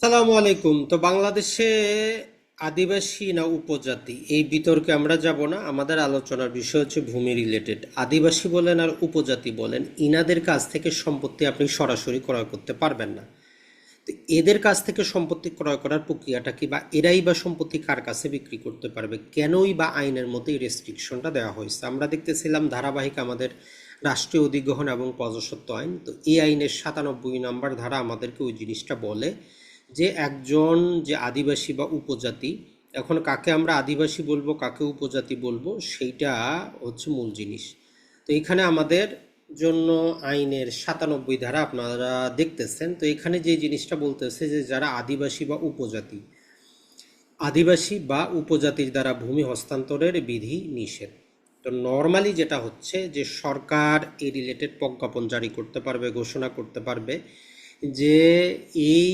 সালামু আলাইকুম। তো বাংলাদেশে আদিবাসী না উপজাতি, এই বিতর্কে আমরা যাব না। আমাদের আলোচনার বিষয় হচ্ছে ভূমি রিলেটেড আদিবাসী বলেন আর উপজাতি বলেন, ইনাদের কাছ থেকে সম্পত্তি আপনি সরাসরি ক্রয় করতে পারবেন না। তো এদের কাছ থেকে সম্পত্তি ক্রয় করার প্রক্রিয়াটা কি বা এরাই বা সম্পত্তি কার কাছে বিক্রি করতে পারবে? কেনই বা আইনের মধ্যে এই রেস্ট্রিকশনটা দেওয়া হয়েছে? আমরা দেখতেছিলাম ধারাবাহিক আমাদের রাষ্ট্রীয় অধিগ্রহণ এবং প্রজাস্বত্ব আইন। তো এই আইনের সাতানব্বই নম্বর ধারা আমাদেরকে ওই জিনিসটা বলে যে একজন যে আদিবাসী বা উপজাতি, এখন কাকে আমরা আদিবাসী বলব, কাকে উপজাতি বলব, সেইটা হচ্ছে মূল জিনিস। তো এখানে আমাদের জন্য আইনের সাতানব্বই ধারা আপনারা দেখতেছেন, তো এখানে যে জিনিসটা বলতেছে যে যারা আদিবাসী বা উপজাতি, আদিবাসী বা উপজাতির দ্বারা ভূমি হস্তান্তরের বিধি নিষেধ। তো নর্মালি যেটা হচ্ছে যে সরকার এই রিলেটেড প্রজ্ঞাপন জারি করতে পারবে, ঘোষণা করতে পারবে যে এই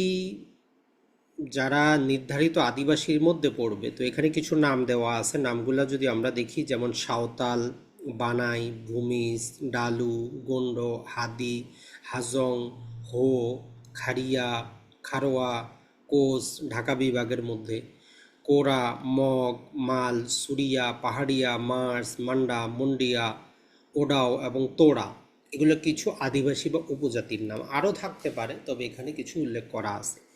যারা নির্ধারিত আদিবাসীর মধ্যে পড়বে, তো এখানে কিছু নাম দেওয়া আছে। নামগুলো যদি আমরা দেখি, যেমন সাঁওতাল, বানাই ভূমিজ ডালু গন্ড হাদি, হাজং, হো খাড়িয়া খারোয়া, কোস, ঢাকা বিভাগের মধ্যে। কোরা, মগ, মাল, সুরিয়া, পাহাড়িয়া, মার্স, মান্ডা, মুন্ডিয়া, ওডাও এবং তোড়া। এগুলো কিছু আদিবাসী বা উপজাতির নাম। আরও থাকতে পারে, তবে এখানে কিছু উল্লেখ করা আছে।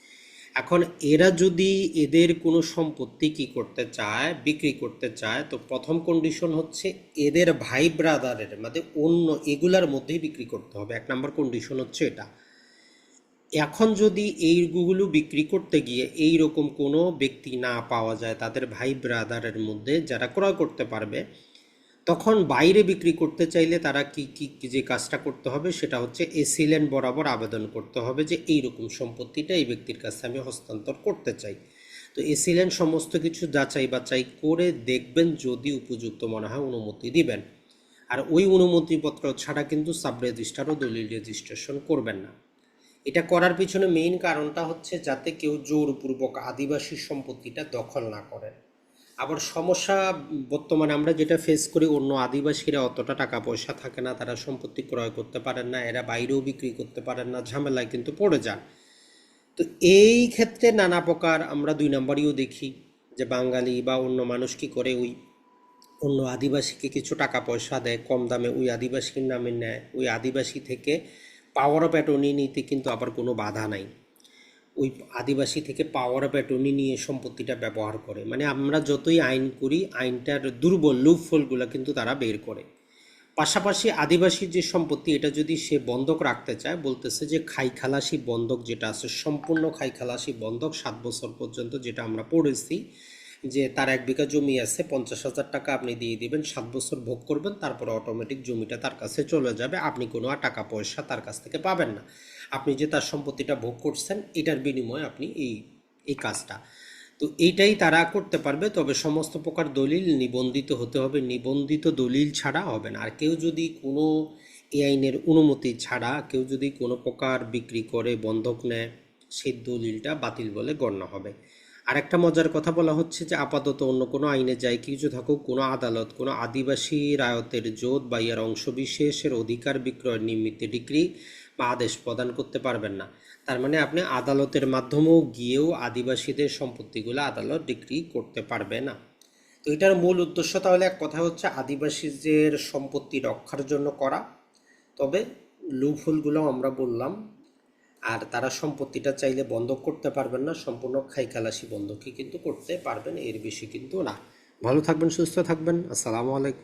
এখন এরা যদি এদের কোনো সম্পত্তি কি করতে চায়, বিক্রি করতে চায়, তো প্রথম কন্ডিশন হচ্ছে এদের ভাই ব্রাদারের মানে অন্য এগুলার মধ্যেই বিক্রি করতে হবে। এক নম্বর কন্ডিশন হচ্ছে এটা। এখন যদি এইগুলো বিক্রি করতে গিয়ে এই রকম কোনো ব্যক্তি না পাওয়া যায়, তাদের ভাই ব্রাদারের মধ্যে যারা ক্রয় করতে পারবে তখন বাইরে বিক্রি করতে চাইলে তারা কি কি যে কাজটা করতে হবে সেটা হচ্ছে এসিল্যান্ড বরাবর আবেদন করতে হবে যে এই রকম সম্পত্তিটা এই ব্যক্তির কাছে আমি হস্তান্তর করতে চাই। তো এসিল্যান্ড সমস্ত কিছু যাচাই বাছাই করে দেখবেন যদি উপযুক্ত মনে হয় অনুমতি দিবেন। আর ওই অনুমতিপত্র ছাড়া কিন্তু সাব রেজিস্ট্রার ও দলিল রেজিস্ট্রেশন করবেন না। এটা করার পিছনে মেইন কারণটা হচ্ছে যাতে কেউ জোরপূর্বক আদিবাসী সম্পত্তিটা দখল না করেন। আবার সমস্যা বর্তমানে আমরা যেটা ফেস করি, অন্য আদিবাসীরা অতটা টাকা পয়সা থাকে না, তারা সম্পত্তি ক্রয় করতে পারেন না, এরা বাইরেও বিক্রি করতে পারেন না, ঝামেলায় কিন্তু পড়ে যান। তো এই ক্ষেত্রে নানা প্রকার আমরা দুই নম্বরেও দেখি যে বাঙালি বা অন্য মানুষ কি করে ওই অন্য আদিবাসীকে কিছু টাকা পয়সা দেয়, কম দামে ওই আদিবাসীর নামে নেয়, ওই আদিবাসী থেকে পাওয়ার অফ অ্যাটর্নি নিতে কিন্তু আবার কোনো বাধা নাই। ওই আদিবাসী থেকে পাওয়ার অফ অ্যাটর্নি নিয়ে সম্পত্তিটা ব্যবহার করে। মানে আমরা যতই আইন করি, আইনটার দুর্বল লুপফলগুলো কিন্তু তারা বের করে। পাশাপাশি আদিবাসীর যে সম্পত্তি, এটা যদি সে বন্ধক রাখতে চায়, বলতেছে যে খাই খালাসি বন্ধক যেটা আছে, সম্পূর্ণ খাই খালাসি বন্ধক সাত বছর পর্যন্ত যেটা আমরা পড়েছি, যে তার এক বিঘা জমি আছে, পঞ্চাশ হাজার টাকা আপনি দিয়ে দিবেন, সাত বছর ভোগ করবেন, তারপরে অটোমেটিক জমিটা তার কাছে চলে যাবে, আপনি কোনো আর টাকা পয়সা তার কাছ থেকে পাবেন না। আপনি যে তার সম্পত্তিটা ভোগ করছেন, এটার বিনিময়ে আপনি এই এই কাজটা। তো এইটাই তারা করতে পারবে, তবে সমস্ত প্রকার দলিল নিবন্ধিত হতে হবে। নিবন্ধিত দলিল ছাড়া হবে না। আর কেউ যদি কোনো এই আইনের অনুমতি ছাড়া কেউ যদি কোনো প্রকার বিক্রি করে, বন্ধক নেয়, সেই দলিলটা বাতিল বলে গণ্য হবে। আর একটা মজার কথা বলা হচ্ছে যে, আপাতত অন্য কোনো আইনে যায় কিছু থাকুক, কোনো আদালত, কোনো আদিবাসী রায়তের জোট বা ইয়ার অংশবিশেষের অধিকার বিক্রয়ের নিমিত্তে ডিগ্রি বা আদেশ প্রদান করতে পারবেন না। তার মানে আপনি আদালতের মাধ্যমেও গিয়েও আদিবাসীদের সম্পত্তিগুলো আদালত ডিগ্রি করতে পারবে না। তো এটার মূল উদ্দেশ্য তাহলে এক কথা হচ্ছে আদিবাসীদের সম্পত্তি রক্ষার জন্য করা। তবে লুফুলগুলো আমরা বললাম, আর তারা সম্পত্তিটা চাইলে বন্ধক করতে পারবেন না, সম্পূর্ণ খাই খালাসি বন্ধকই কিন্তু করতে পারবেন, এর বেশি কিন্তু না। ভালো থাকবেন, সুস্থ থাকবেন, আসসালামু আলাইকুম।